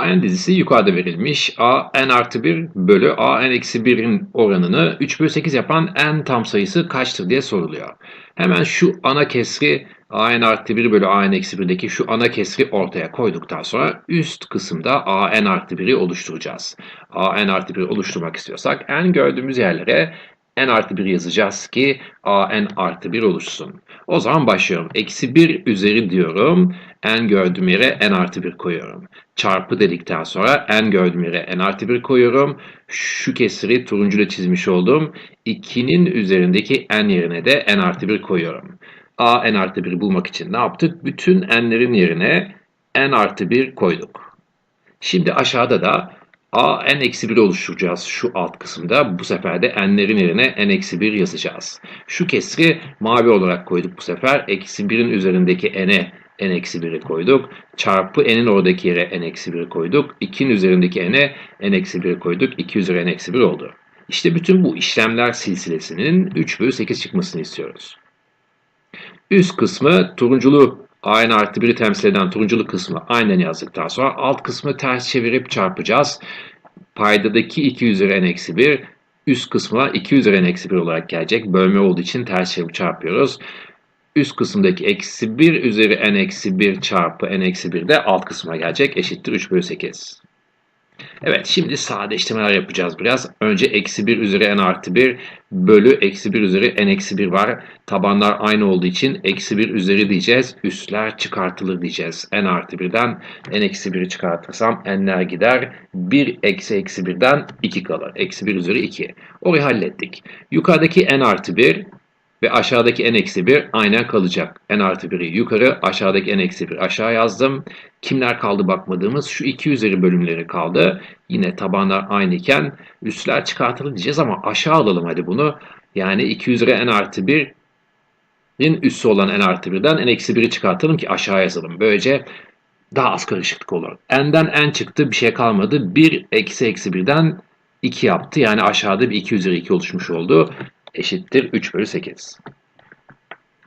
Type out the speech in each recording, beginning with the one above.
AN dizisi yukarıda verilmiş. A n artı 1 bölü A n eksi 1'in oranını 3 bölü 8 yapan n tam sayısı kaçtır diye soruluyor. Hemen şu ana kesri a n artı 1 bölü a n eksi 1'deki şu ana kesri ortaya koyduktan sonra üst kısımda a n artı 1'i oluşturacağız. a n artı 1'i oluşturmak istiyorsak n gördüğümüz yerlere n artı 1 yazacağız ki a n artı 1 oluşsun. O zaman başlıyorum. Eksi 1 üzeri diyorum. n gördüğüm yere n artı 1 koyuyorum. Çarpı dedikten sonra n gördüğüm yere n artı 1 koyuyorum. Şu kesiri turuncuyla çizmiş oldum. 2'nin üzerindeki n yerine de n artı 1 koyuyorum. a n artı 1'i bulmak için ne yaptık? Bütün n'lerin yerine n artı 1 koyduk. Şimdi aşağıda da a n eksi 1 oluşturacağız şu alt kısımda. Bu sefer de n'lerin yerine n eksi 1 yazacağız. Şu kesri mavi olarak koyduk bu sefer. Eksi 1'in üzerindeki n'e n eksi 1'i koyduk. Çarpı n'in oradaki yere n eksi 1'i koyduk. 2'nin üzerindeki n'e n eksi 1'i koyduk. 2 üzeri n eksi 1 oldu. İşte bütün bu işlemler silsilesinin 3 bölü 8 çıkmasını istiyoruz. Üst kısmı turunculu a n artı 1'i temsil eden turunculu kısmı aynen yazdıktan sonra alt kısmı ters çevirip çarpacağız. Paydadaki 2 üzeri n eksi 1 üst kısmına 2 üzeri n eksi 1 olarak gelecek. Bölme olduğu için ters çevirip çarpıyoruz. Üst kısımdaki eksi 1 üzeri n eksi 1 çarpı n eksi 1 de alt kısma gelecek. Eşittir 3 bölü 8. Evet şimdi sadeleştirmeler yapacağız biraz. Önce eksi 1 üzeri n artı 1 bölü eksi 1 üzeri n eksi 1 var. Tabanlar aynı olduğu için eksi 1 üzeri diyeceğiz. Üstler çıkartılır diyeceğiz. n artı 1'den n eksi 1'i çıkartırsam n'ler gider. 1 eksi eksi 1'den 2 kalır. Eksi 1 üzeri 2. Orayı hallettik. Yukarıdaki n artı 1 ve aşağıdaki n eksi 1 aynen kalacak. n artı 1'i yukarı, aşağıdaki n eksi 1 aşağı yazdım. Kimler kaldı bakmadığımız şu 2 üzeri bölümleri kaldı. Yine tabanlar aynı iken üstler çıkartılır diyeceğiz ama aşağı alalım hadi bunu. Yani 2 üzeri n artı 1'in üssü olan n artı 1'den n eksi 1'i çıkartalım ki aşağı yazalım. Böylece daha az karışıklık olur. n'den n çıktı bir şey kalmadı. 1 eksi eksi 1'den 2 yaptı. Yani aşağıda bir 2 üzeri 2 oluşmuş oldu eşittir 3 bölü 8.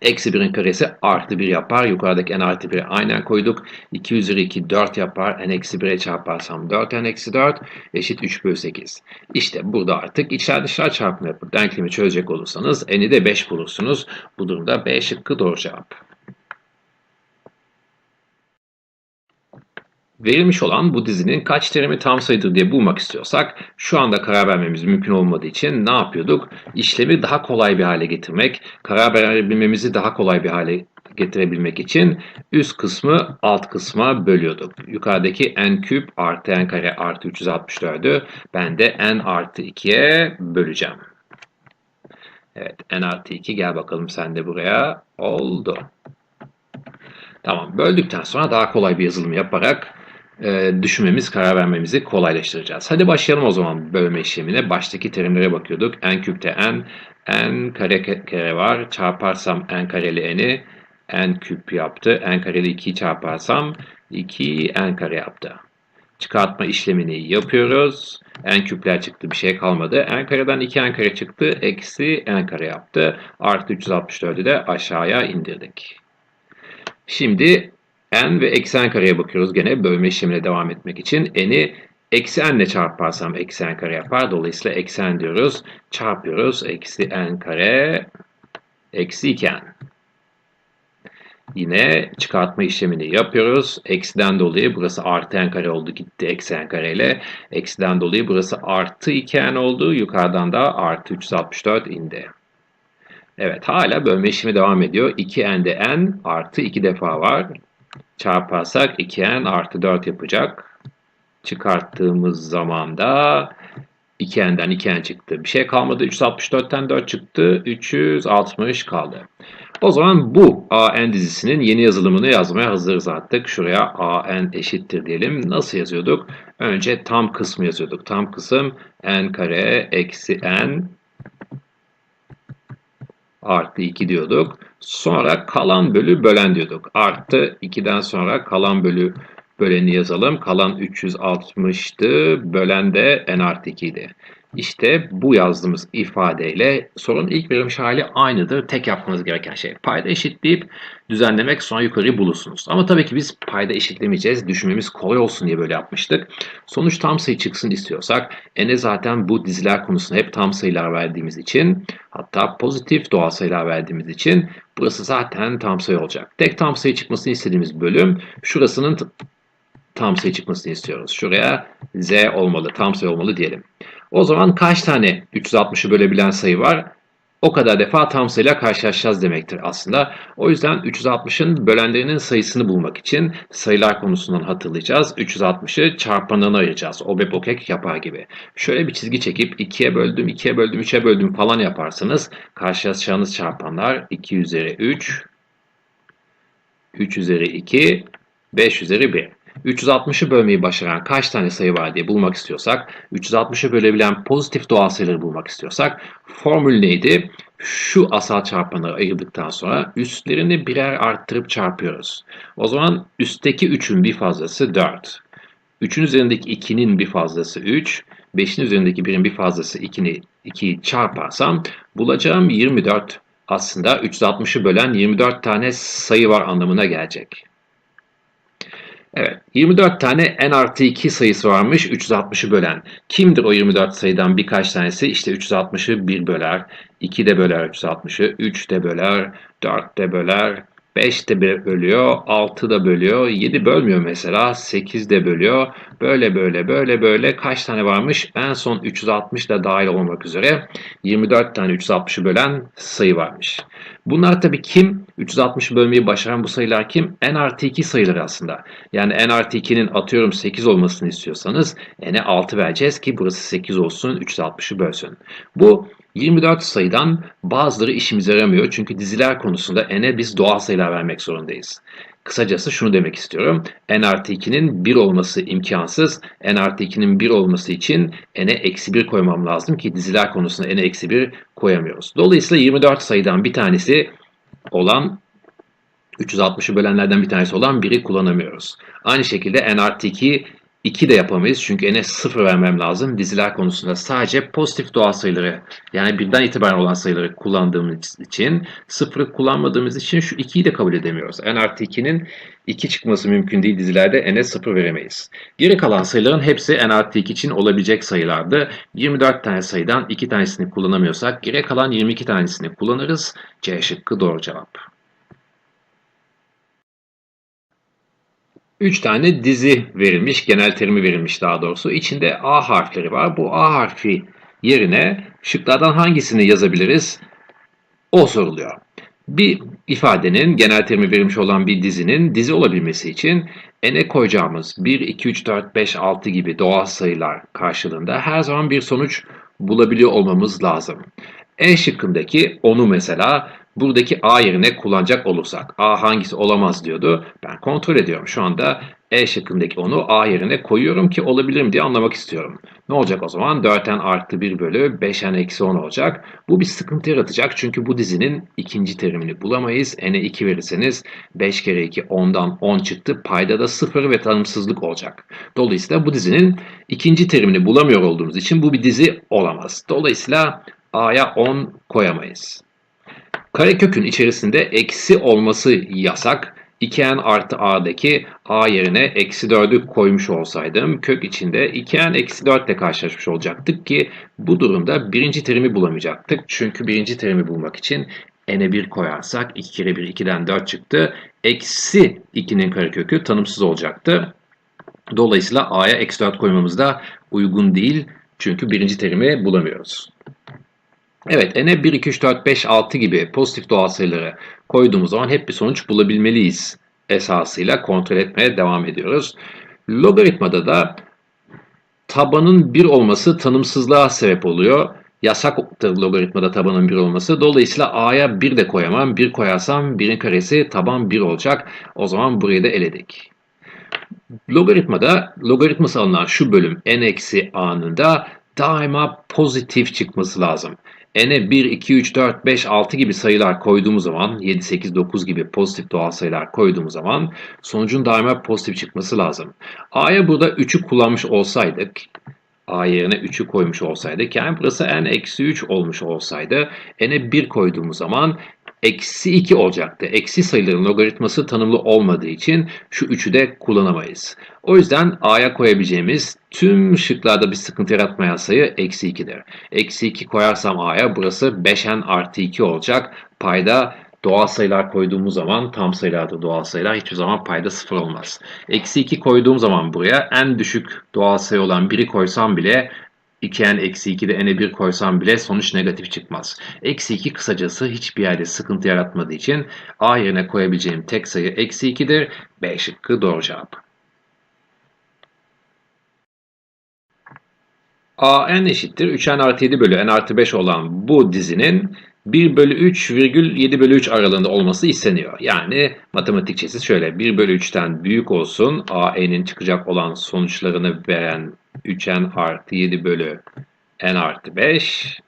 Eksi 1'in karesi artı 1 yapar. Yukarıdaki n artı 1'i aynen koyduk. 2 üzeri 2 4 yapar. n eksi 1'e çarparsam 4 n eksi 4 eşit 3 bölü 8. İşte burada artık içler dışlar çarpımı yapıp denklemi çözecek olursanız n'i de 5 bulursunuz. Bu durumda B şıkkı doğru cevap. Verilmiş olan bu dizinin kaç terimi tam sayıdır diye bulmak istiyorsak şu anda karar vermemiz mümkün olmadığı için ne yapıyorduk? İşlemi daha kolay bir hale getirmek, karar verebilmemizi daha kolay bir hale getirebilmek için üst kısmı alt kısma bölüyorduk. Yukarıdaki n küp artı n kare artı 364'ü ben de n artı 2'ye böleceğim. Evet n artı 2 gel bakalım sen de buraya. Oldu. Tamam böldükten sonra daha kolay bir yazılım yaparak e, düşünmemiz, karar vermemizi kolaylaştıracağız. Hadi başlayalım o zaman bölme işlemine. Baştaki terimlere bakıyorduk. n küpte n, n kare kare var. Çarparsam n kareli n'i n küp yaptı. n kareli 2'yi çarparsam 2 n kare yaptı. Çıkartma işlemini yapıyoruz. n küpler çıktı bir şey kalmadı. n kareden 2 n kare çıktı. Eksi n kare yaptı. Artı 364'ü de aşağıya indirdik. Şimdi n ve eksi n kareye bakıyoruz gene bölme işlemine devam etmek için. n'i ile çarparsam eksi n kare yapar. Dolayısıyla eksi n diyoruz. Çarpıyoruz. Eksi n kare eksi 2n. Yine çıkartma işlemini yapıyoruz. Eksiden dolayı burası artı n kare oldu gitti eksi n kare ile. Eksiden dolayı burası artı 2n oldu. Yukarıdan da artı 364 indi. Evet hala bölme işlemi devam ediyor. 2n'de n artı 2 defa var. Çarparsak 2n artı 4 yapacak. Çıkarttığımız zaman da 2n'den 2n çıktı. Bir şey kalmadı. 364'ten 4 çıktı. 360 kaldı. O zaman bu AN dizisinin yeni yazılımını yazmaya hazırız artık. Şuraya AN eşittir diyelim. Nasıl yazıyorduk? Önce tam kısmı yazıyorduk. Tam kısım n kare eksi n artı 2 diyorduk. Sonra kalan bölü bölen diyorduk. Artı 2'den sonra kalan bölü böleni yazalım. Kalan 360'tı. Bölen de n artı 2 idi. İşte bu yazdığımız ifadeyle sorunun ilk verilmiş hali aynıdır. Tek yapmanız gereken şey payda eşitleyip düzenlemek sonra yukarıyı bulursunuz. Ama tabii ki biz payda eşitlemeyeceğiz. Düşünmemiz kolay olsun diye böyle yapmıştık. Sonuç tam sayı çıksın istiyorsak ene zaten bu diziler konusunda hep tam sayılar verdiğimiz için hatta pozitif doğal sayılar verdiğimiz için burası zaten tam sayı olacak. Tek tam sayı çıkmasını istediğimiz bölüm şurasının tam sayı çıkmasını istiyoruz. Şuraya z olmalı, tam sayı olmalı diyelim. O zaman kaç tane 360'ı bölebilen sayı var? O kadar defa tam sayıyla karşılaşacağız demektir aslında. O yüzden 360'ın bölenlerinin sayısını bulmak için sayılar konusundan hatırlayacağız. 360'ı çarpanlarına ayıracağız. OBEP OKEK yapar gibi. Şöyle bir çizgi çekip 2'ye böldüm, 2'ye böldüm, 3'e böldüm falan yaparsanız karşılaşacağınız çarpanlar 2 üzeri 3, 3 üzeri 2, 5 üzeri 1. 360'ı bölmeyi başaran kaç tane sayı var diye bulmak istiyorsak, 360'ı bölebilen pozitif doğal sayıları bulmak istiyorsak, formül neydi? Şu asal çarpanları ayırdıktan sonra üstlerini birer arttırıp çarpıyoruz. O zaman üstteki 3'ün bir fazlası 4. 3'ün üzerindeki 2'nin bir fazlası 3. 5'in üzerindeki 1'in bir fazlası 2'ni 2'yi çarparsam bulacağım 24 aslında 360'ı bölen 24 tane sayı var anlamına gelecek. Evet, 24 tane n artı 2 sayısı varmış 360'ı bölen. Kimdir o 24 sayıdan birkaç tanesi? İşte 360'ı 1 böler, 2 de böler 360'ı, 3 de böler, 4 de böler, 5 de bölüyor, 6 da bölüyor, 7 bölmüyor mesela, 8 de bölüyor. Böyle böyle böyle böyle kaç tane varmış? En son 360 da dahil olmak üzere 24 tane 360'ı bölen sayı varmış. Bunlar tabii kim? 360'ı bölmeyi başaran bu sayılar kim? n artı 2 sayıları aslında. Yani n artı 2'nin atıyorum 8 olmasını istiyorsanız n'e 6 vereceğiz ki burası 8 olsun 360'ı bölsün. Bu 24 sayıdan bazıları işimize yaramıyor çünkü diziler konusunda n'e biz doğal sayılar vermek zorundayız. Kısacası şunu demek istiyorum. n artı 2'nin 1 olması imkansız. n artı 2'nin 1 olması için n'e eksi 1 koymam lazım ki diziler konusunda n'e eksi 1 koyamıyoruz. Dolayısıyla 24 sayıdan bir tanesi olan 360'ı bölenlerden bir tanesi olan 1'i kullanamıyoruz. Aynı şekilde n artı 2 2 de yapamayız çünkü n'e 0 vermem lazım. Diziler konusunda sadece pozitif doğal sayıları yani birden itibaren olan sayıları kullandığımız için 0'ı kullanmadığımız için şu 2'yi de kabul edemiyoruz. n artı 2'nin 2 çıkması mümkün değil dizilerde n'e 0 veremeyiz. Geri kalan sayıların hepsi n artı 2 için olabilecek sayılardı. 24 tane sayıdan 2 tanesini kullanamıyorsak geri kalan 22 tanesini kullanırız. C şıkkı doğru cevap. 3 tane dizi verilmiş, genel terimi verilmiş daha doğrusu. İçinde A harfleri var. Bu A harfi yerine şıklardan hangisini yazabiliriz? O soruluyor. Bir ifadenin, genel terimi verilmiş olan bir dizinin dizi olabilmesi için n'e koyacağımız 1, 2, 3, 4, 5, 6 gibi doğal sayılar karşılığında her zaman bir sonuç bulabiliyor olmamız lazım. E şıkkındaki onu mesela buradaki A yerine kullanacak olursak A hangisi olamaz diyordu. Ben kontrol ediyorum. Şu anda E şıkkındaki onu A yerine koyuyorum ki olabilir mi diye anlamak istiyorum. Ne olacak o zaman? 4n artı 1 bölü 5n eksi 10 olacak. Bu bir sıkıntı yaratacak çünkü bu dizinin ikinci terimini bulamayız. n'e 2 verirseniz 5 kere 2 10'dan 10 çıktı. Payda da 0 ve tanımsızlık olacak. Dolayısıyla bu dizinin ikinci terimini bulamıyor olduğumuz için bu bir dizi olamaz. Dolayısıyla A'ya 10 koyamayız. Karekökün içerisinde eksi olması yasak. 2n artı a'daki a yerine eksi 4'ü koymuş olsaydım kök içinde 2n eksi 4 ile karşılaşmış olacaktık ki bu durumda birinci terimi bulamayacaktık. Çünkü birinci terimi bulmak için n'e 1 koyarsak 2 kere 1 2'den 4 çıktı. Eksi 2'nin karekökü tanımsız olacaktı. Dolayısıyla a'ya eksi 4 koymamız da uygun değil. Çünkü birinci terimi bulamıyoruz. Evet, n'e 1, 2, 3, 4, 5, 6 gibi pozitif doğal sayıları koyduğumuz zaman hep bir sonuç bulabilmeliyiz esasıyla kontrol etmeye devam ediyoruz. Logaritmada da tabanın 1 olması tanımsızlığa sebep oluyor. Yasaktır logaritmada tabanın 1 olması. Dolayısıyla a'ya 1 de koyamam. 1 koyarsam 1'in karesi taban 1 olacak. O zaman burayı da eledik. Logaritmada logaritması alınan şu bölüm n eksi a'nın da daima pozitif çıkması lazım n'e 1, 2, 3, 4, 5, 6 gibi sayılar koyduğumuz zaman 7, 8, 9 gibi pozitif doğal sayılar koyduğumuz zaman sonucun daima pozitif çıkması lazım. A'ya burada 3'ü kullanmış olsaydık A yerine 3'ü koymuş olsaydık yani burası n eksi 3 olmuş olsaydı n'e 1 koyduğumuz zaman eksi 2 olacaktı. Eksi sayıların logaritması tanımlı olmadığı için şu 3'ü de kullanamayız. O yüzden a'ya koyabileceğimiz tüm şıklarda bir sıkıntı yaratmayan sayı eksi 2'dir. Eksi 2 koyarsam a'ya burası 5n artı 2 olacak. Payda doğal sayılar koyduğumuz zaman tam sayılarda doğal sayılar hiçbir zaman payda sıfır olmaz. Eksi 2 koyduğum zaman buraya en düşük doğal sayı olan 1'i koysam bile 2n eksi 2'de n'e 1 koysam bile sonuç negatif çıkmaz. Eksi 2 kısacası hiçbir yerde sıkıntı yaratmadığı için a yerine koyabileceğim tek sayı eksi 2'dir. B şıkkı doğru cevap. a n eşittir 3n artı 7 bölü n artı 5 olan bu dizinin 1 bölü 3 virgül 7 bölü 3 aralığında olması isteniyor. Yani matematikçesi şöyle 1 bölü 3'ten büyük olsun a n'in çıkacak olan sonuçlarını veren 3n artı 7 bölü n artı 5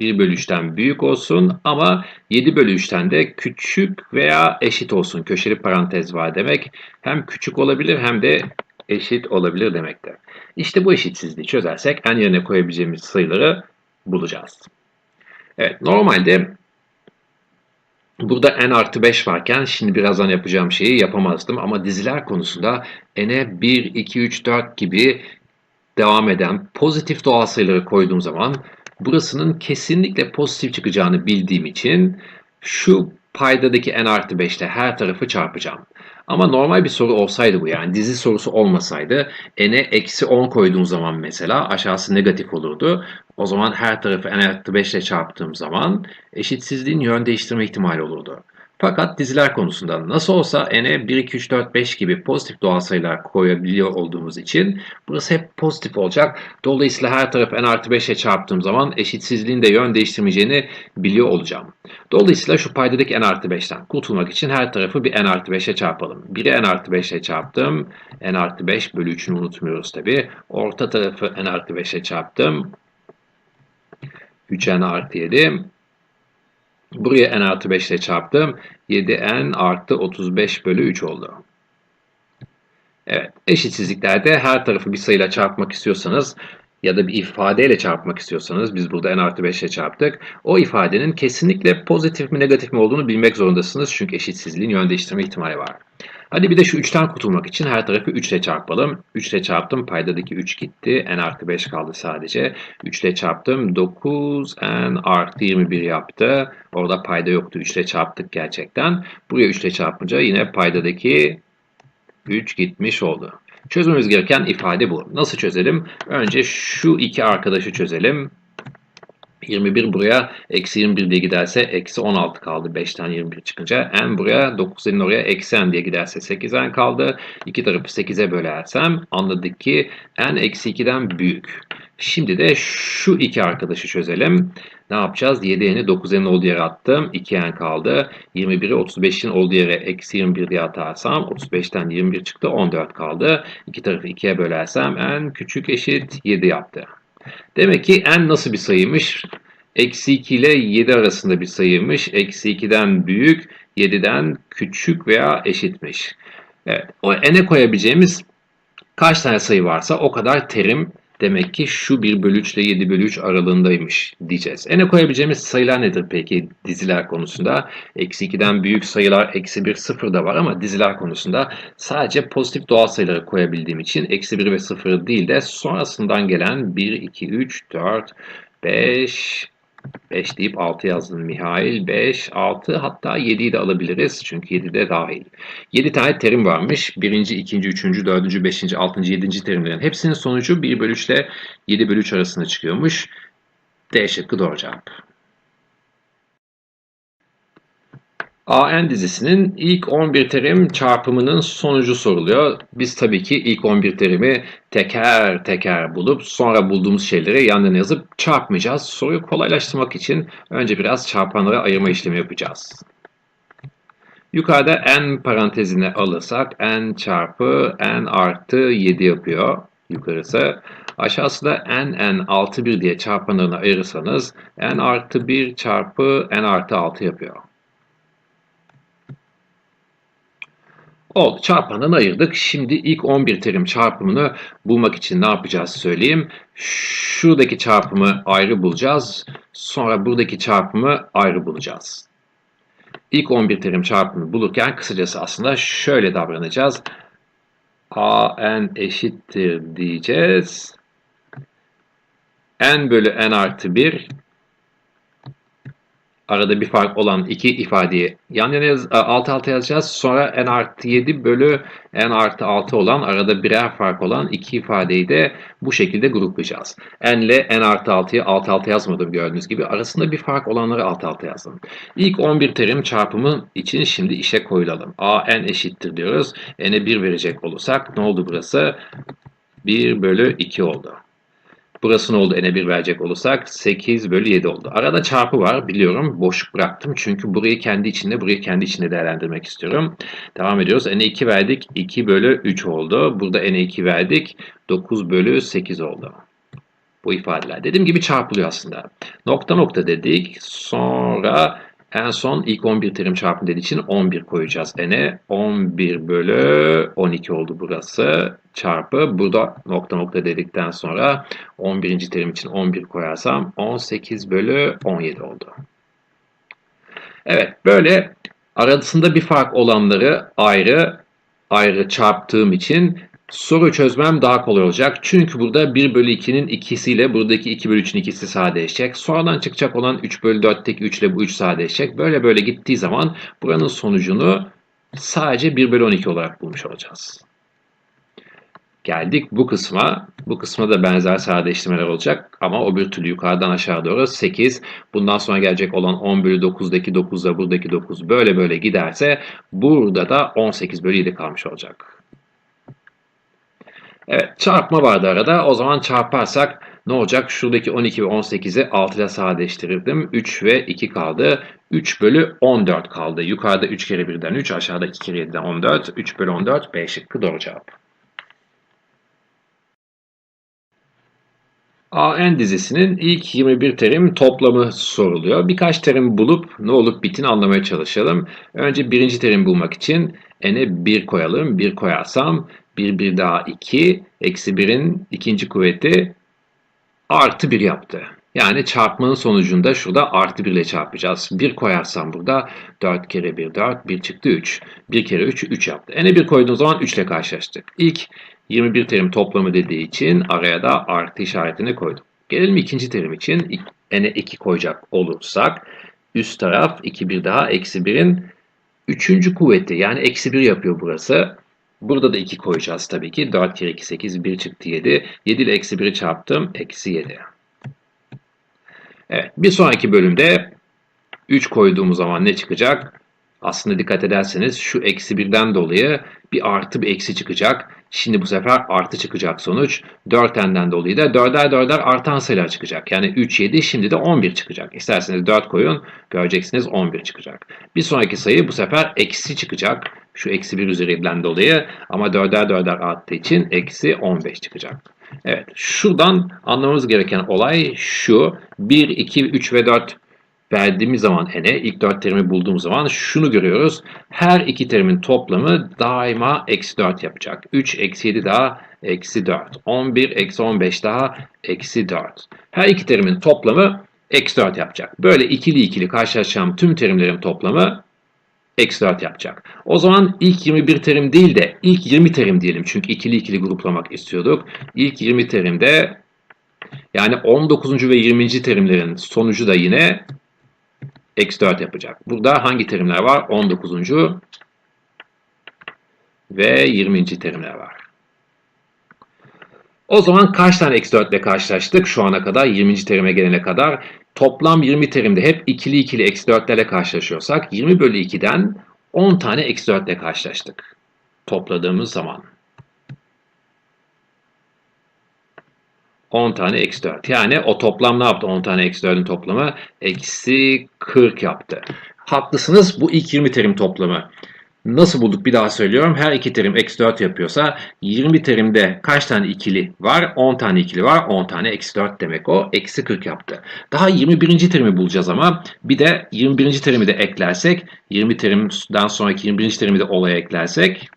1 bölü 3'ten büyük olsun ama 7 bölü 3'ten de küçük veya eşit olsun. Köşeli parantez var demek. Hem küçük olabilir hem de eşit olabilir demektir. İşte bu eşitsizliği çözersek n yerine koyabileceğimiz sayıları bulacağız. Evet normalde burada n artı 5 varken şimdi birazdan yapacağım şeyi yapamazdım ama diziler konusunda n'e 1, 2, 3, 4 gibi devam eden pozitif doğal sayıları koyduğum zaman burasının kesinlikle pozitif çıkacağını bildiğim için şu paydadaki n artı 5'te her tarafı çarpacağım. Ama normal bir soru olsaydı bu yani dizi sorusu olmasaydı n'e eksi 10 koyduğum zaman mesela aşağısı negatif olurdu. O zaman her tarafı n artı 5 ile çarptığım zaman eşitsizliğin yön değiştirme ihtimali olurdu. Fakat diziler konusunda nasıl olsa n'e 1, 2, 3, 4, 5 gibi pozitif doğal sayılar koyabiliyor olduğumuz için burası hep pozitif olacak. Dolayısıyla her tarafı n artı 5 ile çarptığım zaman eşitsizliğin de yön değiştirmeyeceğini biliyor olacağım. Dolayısıyla şu paydadaki n artı 5'ten kurtulmak için her tarafı bir n artı 5'e çarpalım. 1'i n artı 5 ile çarptım. n artı 5 bölü 3'ünü unutmuyoruz tabi. Orta tarafı n artı 5 ile çarptım. 3n artı 7. Buraya n artı 5 ile çarptım. 7n artı 35 bölü 3 oldu. Evet, eşitsizliklerde her tarafı bir sayıyla çarpmak istiyorsanız ya da bir ifadeyle çarpmak istiyorsanız biz burada n artı 5 ile çarptık. O ifadenin kesinlikle pozitif mi negatif mi olduğunu bilmek zorundasınız. Çünkü eşitsizliğin yön değiştirme ihtimali var. Hadi bir de şu 3'ten kurtulmak için her tarafı 3 ile çarpalım. 3 ile çarptım. Paydadaki 3 gitti. n artı 5 kaldı sadece. 3 ile çarptım. 9 n artı 21 yaptı. Orada payda yoktu. 3 ile çarptık gerçekten. Buraya 3 ile çarpınca yine paydadaki 3 gitmiş oldu. Çözmemiz gereken ifade bu. Nasıl çözelim? Önce şu iki arkadaşı çözelim. 21 buraya eksi 21 diye giderse eksi 16 kaldı 5'ten 21 çıkınca. n buraya 9'un oraya eksi n diye giderse 8n kaldı. İki tarafı 8'e bölersem anladık ki n eksi 2'den büyük. Şimdi de şu iki arkadaşı çözelim. Ne yapacağız? 7n'i 9n'in olduğu yere attım. 2n kaldı. 21'i 35'in olduğu yere eksi 21 diye atarsam 35'ten 21 çıktı. 14 kaldı. İki tarafı 2'ye bölersem n küçük eşit 7 yaptı. Demek ki n nasıl bir sayıymış? Eksi 2 ile 7 arasında bir sayıymış. Eksi 2'den büyük, 7'den küçük veya eşitmiş. Evet, o n'e koyabileceğimiz kaç tane sayı varsa o kadar terim demek ki şu 1 bölü 3 ile 7 bölü 3 aralığındaymış diyeceğiz. N'e koyabileceğimiz sayılar nedir peki diziler konusunda? Eksi 2'den büyük sayılar eksi 1, 0 da var ama diziler konusunda sadece pozitif doğal sayıları koyabildiğim için eksi 1 ve 0 değil de sonrasından gelen 1, 2, 3, 4, 5, 5 deyip 6 yazdım Mihail. 5, 6 hatta 7'yi de alabiliriz. Çünkü 7 de dahil. 7 tane terim varmış. 1. 2. 3. 4. 5. 6. 7. terimlerin hepsinin sonucu 1 bölü 3 ile 7 bölü 3 arasında çıkıyormuş. D şıkkı doğru cevap. AN dizisinin ilk 11 terim çarpımının sonucu soruluyor. Biz tabii ki ilk 11 terimi teker teker bulup sonra bulduğumuz şeyleri yanına yazıp çarpmayacağız. Soruyu kolaylaştırmak için önce biraz çarpanlara ayırma işlemi yapacağız. Yukarıda n parantezine alırsak n çarpı n artı 7 yapıyor yukarısı. Aşağısı da n n artı 1 diye çarpanlarına ayırırsanız n artı 1 çarpı n artı 6 yapıyor. Oldu. Çarpandan ayırdık. Şimdi ilk 11 terim çarpımını bulmak için ne yapacağız söyleyeyim. Şuradaki çarpımı ayrı bulacağız. Sonra buradaki çarpımı ayrı bulacağız. İlk 11 terim çarpımı bulurken kısacası aslında şöyle davranacağız. a n eşittir diyeceğiz. n bölü n artı 1 arada bir fark olan iki ifadeyi yan yana yaz, alt alta yazacağız. Sonra n artı 7 bölü n artı 6 olan arada birer fark olan iki ifadeyi de bu şekilde gruplayacağız. n ile n artı 6'yı alt alta yazmadım gördüğünüz gibi. Arasında bir fark olanları alt alta yazdım. İlk 11 terim çarpımı için şimdi işe koyulalım. a n eşittir diyoruz. n'e 1 verecek olursak ne oldu burası? 1 bölü 2 oldu. Burası ne oldu n'e 1 verecek olursak 8 bölü 7 oldu. Arada çarpı var biliyorum. Boşluk bıraktım. Çünkü burayı kendi içinde burayı kendi içinde değerlendirmek istiyorum. Devam ediyoruz. n'e 2 verdik. 2 bölü 3 oldu. Burada n'e 2 verdik. 9 bölü 8 oldu. Bu ifadeler. Dediğim gibi çarpılıyor aslında. Nokta nokta dedik. Sonra en son ilk 11 terim çarpım dediği için 11 koyacağız n'e. 11 bölü 12 oldu burası. Çarpı burada nokta nokta dedikten sonra 11. terim için 11 koyarsam 18 bölü 17 oldu. Evet böyle arasında bir fark olanları ayrı ayrı çarptığım için soru çözmem daha kolay olacak. Çünkü burada 1 bölü 2'nin ikisiyle buradaki 2 bölü 3'ün ikisi sadeleşecek. Sonradan çıkacak olan 3 bölü 4'teki 3 ile bu 3 sadeleşecek. Böyle böyle gittiği zaman buranın sonucunu sadece 1 bölü 12 olarak bulmuş olacağız. Geldik bu kısma. Bu kısma da benzer sadeleştirmeler olacak ama o bir türlü yukarıdan aşağı doğru 8. Bundan sonra gelecek olan 10 bölü 9'daki 9 ile buradaki 9 böyle böyle giderse burada da 18 bölü 7 kalmış olacak. Evet çarpma vardı arada. O zaman çarparsak ne olacak? Şuradaki 12 ve 18'i 6 ile sadeleştirirdim. 3 ve 2 kaldı. 3 bölü 14 kaldı. Yukarıda 3 kere 1'den 3, aşağıda 2 kere 7'den 14. 3 bölü 14, B şıkkı doğru cevap. AN dizisinin ilk 21 terim toplamı soruluyor. Birkaç terim bulup ne olup bittiğini anlamaya çalışalım. Önce birinci terim bulmak için n'e 1 koyalım. 1 koyarsam 1 1 daha 2 eksi 1'in ikinci kuvveti artı 1 yaptı. Yani çarpmanın sonucunda şurada artı 1 ile çarpacağız. 1 koyarsam burada 4 kere 1 4 1 çıktı 3. 1 kere 3 3 yaptı. N'e 1 koyduğum zaman 3 ile karşılaştık. İlk 21 terim toplamı dediği için araya da artı işaretini koydum. Gelelim ikinci terim için n'e 2 koyacak olursak üst taraf 2 1 daha eksi 1'in üçüncü kuvveti yani eksi 1 yapıyor burası. Burada da 2 koyacağız tabii ki. 4 kere 2 8 1 çıktı 7. 7 ile eksi 1'i çarptım. Eksi 7. Evet bir sonraki bölümde 3 koyduğumuz zaman ne çıkacak? Aslında dikkat ederseniz şu eksi 1'den dolayı bir artı bir eksi çıkacak. Şimdi bu sefer artı çıkacak sonuç. 4n'den dolayı da 4'er 4'er artan sayılar çıkacak. Yani 3, 7 şimdi de 11 çıkacak. İsterseniz 4 koyun göreceksiniz 11 çıkacak. Bir sonraki sayı bu sefer eksi çıkacak. Şu eksi 1 üzerinden dolayı ama 4'er 4'er arttığı için eksi 15 çıkacak. Evet şuradan anlamamız gereken olay şu. 1, 2, 3 ve 4 verdiğimiz zaman n'e ilk 4 terimi bulduğumuz zaman şunu görüyoruz. Her iki terimin toplamı daima eksi 4 yapacak. 3 eksi 7 daha eksi 4. 11 eksi 15 daha eksi 4. Her iki terimin toplamı eksi 4 yapacak. Böyle ikili ikili karşılaşacağım tüm terimlerin toplamı eksi 4 yapacak. O zaman ilk 21 terim değil de ilk 20 terim diyelim. Çünkü ikili ikili gruplamak istiyorduk. İlk 20 terimde yani 19. ve 20. terimlerin sonucu da yine eksi 4 yapacak. Burada hangi terimler var? 19. ve 20. terimler var. O zaman kaç tane eksi 4 ile karşılaştık şu ana kadar 20. terime gelene kadar? Toplam 20 terimde hep ikili ikili eksi 4'lerle karşılaşıyorsak 20 bölü 2'den 10 tane eksi 4 ile karşılaştık. Topladığımız zaman. 10 tane eksi 4. Yani o toplam ne yaptı 10 tane eksi 4'ün toplamı? Eksi 40 yaptı. Haklısınız bu ilk 20 terim toplamı. Nasıl bulduk bir daha söylüyorum. Her iki terim eksi 4 yapıyorsa 20 terimde kaç tane ikili var? 10 tane ikili var. 10 tane eksi 4 demek o. Eksi 40 yaptı. Daha 21. terimi bulacağız ama bir de 21. terimi de eklersek 20 terimden sonraki 21. terimi de olaya eklersek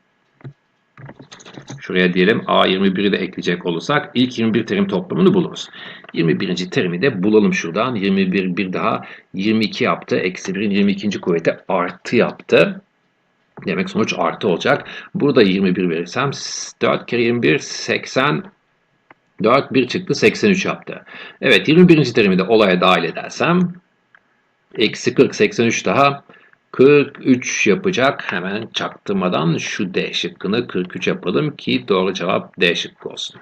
Şuraya diyelim A21'i de ekleyecek olursak ilk 21 terim toplamını buluruz. 21. terimi de bulalım şuradan. 21 bir daha 22 yaptı. Eksi 1'in 22. kuvveti artı yaptı. Demek sonuç artı olacak. Burada 21 verirsem 4 kere 21 80 4 1 çıktı 83 yaptı. Evet 21. terimi de olaya dahil edersem eksi 40 83 daha 43 yapacak. Hemen çaktırmadan şu D şıkkını 43 yapalım ki doğru cevap D şıkkı olsun.